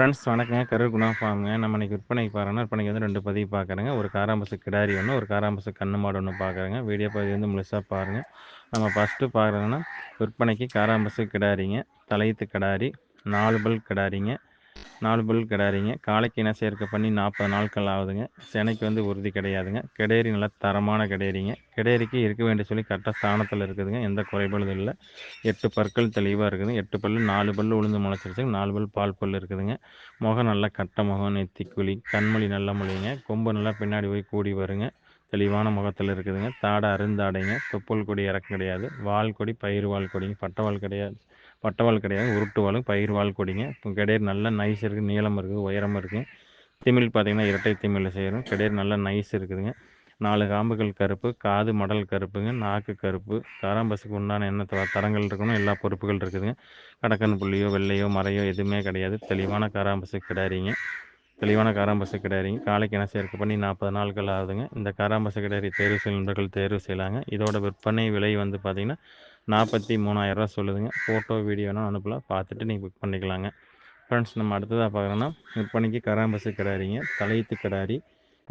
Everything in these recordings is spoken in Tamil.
ஃப்ரெண்ட்ஸ் வணக்கங்க. கரூர் குணா ஃபார்முங்க நம்ம இன்றைக்கி விற்பனைக்கு பாருங்கன்னா விற்பனைக்கு வந்து ரெண்டு பதிவு பார்க்குறேங்க ஒரு காராம்பசு கிடாரி ஒன்று ஒரு காராம்பசு கண்ணு மாடு ஒன்று பார்க்குறேங்க வீடியோ பதிவு வந்து முழுசாக பாருங்கள் நம்ம ஃபஸ்ட்டு பார்க்குறோன்னா விற்பனைக்கு காராம்பசு கிடாரிங்க தலையத்து கிடாரி நாலு பல் கிடாரிங்க நாலு பல் கிடாரிங்க காலைக்கு இன சேர்க்கை பண்ணி நாற்பது நாட்கள் ஆகுதுங்க. செனைக்கு வந்து உறுதி கிடையாதுங்க. கிடேரி நல்லா தரமான கிடேரிங்க. கிடேரிக்கு இருக்க வேண்டிய சொல்லி கரெக்டாக ஸ்தானத்தில் இருக்குதுங்க. எந்த குறைபாடும் இல்லை. எட்டு பற்கள் தெளிவாக இருக்குதுங்க. எட்டு பல் நாலு பல் உளுந்து முளைச்சிருச்சுங்க. நாலு பல் பால் பல் இருக்குதுங்க. முகம் நல்லா கட்ட முகம் நெத்தி குழி கண்மொழி நல்ல மொழிங்க. கொம்பு நல்லா பின்னாடி போய் கூடி வருங்க. தெளிவான முகத்தில் இருக்குதுங்க. தாடை அருந்தாடைங்க. தொப்புள் கொடி இறக்கம் கிடையாது. வால் கொடி பயிர் வால் கொடிங்க. பட்டவால் கிடையாது. பட்டவால் கிடையாது. உருட்டு வாழும் பயிர் வால் கொடிங்க. இப்போ கிடையாது நல்ல நைஸ் இருக்குது நீளம் இருக்குது உயரம் இருக்குது திமிழ் பார்த்திங்கன்னா இரட்டை திமிழில் செய்கிறோம் கிடையாது நல்ல நைஸ் இருக்குதுங்க. நாலு காம்புகள் கருப்பு காது மடல் கருப்புங்க நாக்கு கருப்பு. காராம்பசுக்கு உண்டான என்ன தரங்கள் இருக்கணும்? எல்லா பொறுப்புகள் இருக்குதுங்க. கடக்கன் புள்ளியோ வெள்ளையோ மறையோ எதுவுமே கிடையாது. தெளிவான காராம்பசு கிடாரிங்க தெளிவான காராம்பசு கிடாரிங்க காலைக்கு என்ன சேர்க்க பண்ணி நாற்பது நாட்கள் ஆகுதுங்க. இந்த காராம்பசு கிடாரி தேர்வு செய்யும் தேர்வு செய்யலாங்க. இதோட விற்பனை விலை வந்து பார்த்திங்கன்னா நாற்பத்தி மூணாயிரரூவா சொல்லுதுங்க. ஃபோட்டோ வீடியோனா அனுப்பலாம் பார்த்துட்டு நீங்கள் புக் பண்ணிக்கலாங்க. ஃப்ரெண்ட்ஸ் நம்ம அடுத்ததாக பார்க்குறோன்னா விற்பனைக்கு கராம்பசு கிடாரிங்க தலையத்து கிடாரி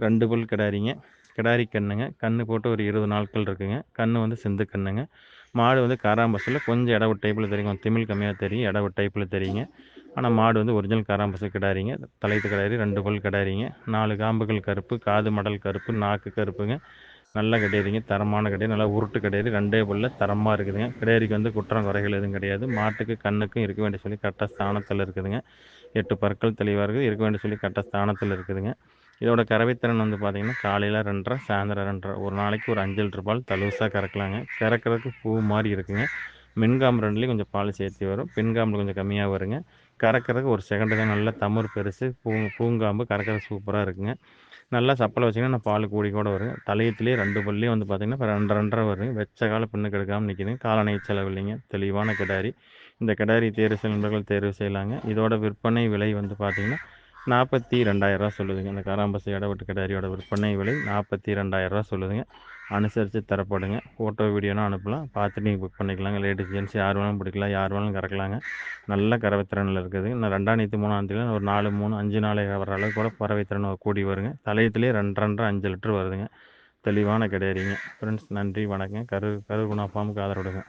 ரெண்டு புல் கிடாரிங்க கிடாரி கண்ணுங்க கண்ணு போட்டு ஒரு இருபது நாட்கள் இருக்குங்க. கண்ணு வந்து சிந்து கண்ணுங்க. மாடு வந்து காராம்பஸில் கொஞ்சம் இடவு டைப்பில் தெரியும். திமிழ் கம்மியாக தெரியும் இடவு டைப்பில் தெரியுங்க. ஆனால் மாடு வந்து ஒரிஜினல் காராம்பசு கிடாரிங்க தலைத்து கிடாரி ரெண்டு பல் கிடாரிங்க நாலு காம்புகள் கருப்பு காது மடல் கருப்பு நாக்கு கருப்புங்க. நல்ல கிடையாதுங்க தரமான கிடையாது நல்லா உருட்டு கிடையாது ரெண்டே புல்ல தரமாக இருக்குதுங்க. கிடையாதுக்கு வந்து குற்றம் குறைகள் எதுவும் கிடையாது. மாட்டுக்கு கண்ணுக்கும் இருக்க வேண்டிய சொல்லி கரெக்டாக ஸ்தானத்தில் இருக்குதுங்க. எட்டு பற்கள் தெளிவாக இருக்குது இருக்க வேண்டிய சொல்லி கரெக்டாக ஸ்தானத்தில் இருக்குதுங்க. இதோட கறவைத்திறன் வந்து பார்த்திங்கன்னா காலையில் ரெண்டரை சாயந்தரம் ரெண்டரை. ஒரு நாளைக்கு ஒரு அஞ்சு லிட்டர் பால் தலுசாக கறக்கலாங்க. கறக்கிறதுக்கு பூ மாதிரி இருக்குங்க. மின்காம்பு ரெண்டுலேயும் கொஞ்சம் பால் சேர்த்து வரும். பெண்காம்பில் கொஞ்சம் கம்மியாக வருங்க. கறக்கிறதுக்கு ஒரு செகண்டு தான். நல்லா தமிழ் பெருசு பூ பூங்காம்பு கறக்கிறது சூப்பராக இருக்குங்க. நல்லா சப்பலை வச்சிங்கன்னா பால் கூடி கூட வருங்க. தலையத்துலேயே ரெண்டு பல்லையும் வந்து பார்த்திங்கன்னா இப்போ ரெண்டு ரெண்டரை வருங்க. வெச்ச கால பின்னுக்கு எடுக்காமல் நிற்கிதுங்க காலணை செலவு இல்லைங்க. தெளிவான கிடாரி. இந்த கிடாரி தேர்வு செய்ய தேர்வு செய்யலாங்க. இதோட விற்பனை விலை வந்து பார்த்திங்கன்னா நாற்பத்தி ரெண்டாயிரரூவா சொல்லுதுங்க. இந்த காராம்பசி இடவட்டு கிடாரியோட விற்பனை விலை நாற்பத்தி ரெண்டாயிரரூவா சொல்லுதுங்க. அனுசரித்து தரப்படுங்க. ஃபோட்டோ வீடியோனா அனுப்பலாம். பார்த்துட்டு நீங்கள் புக் பண்ணிக்கலாங்க. லேடிஸ் ஜென்ஸ் யார் வேணாலும் பிடிக்கலாம். யார் வேணாலும் கறக்கலாங்க. நல்ல கறவைத்திறனில் இருக்குது இன்னும் ரெண்டாந்தேதி மூணாம் தேதி ஒரு நாலு மூணு அஞ்சு நாளை வர அளவுக்கு கூட பறவைத்திறன் கூடி வருங்க. தலையத்துலேயே ரெண்டு ரெண்டரை அஞ்சு லிட்டர் வருதுங்க. தெளிவான கிடையாதுங்க. ஃப்ரெண்ட்ஸ் நன்றி வணக்கம் கரு கருகுணா ஃபார்முக்கு ஆதரவுடுங்க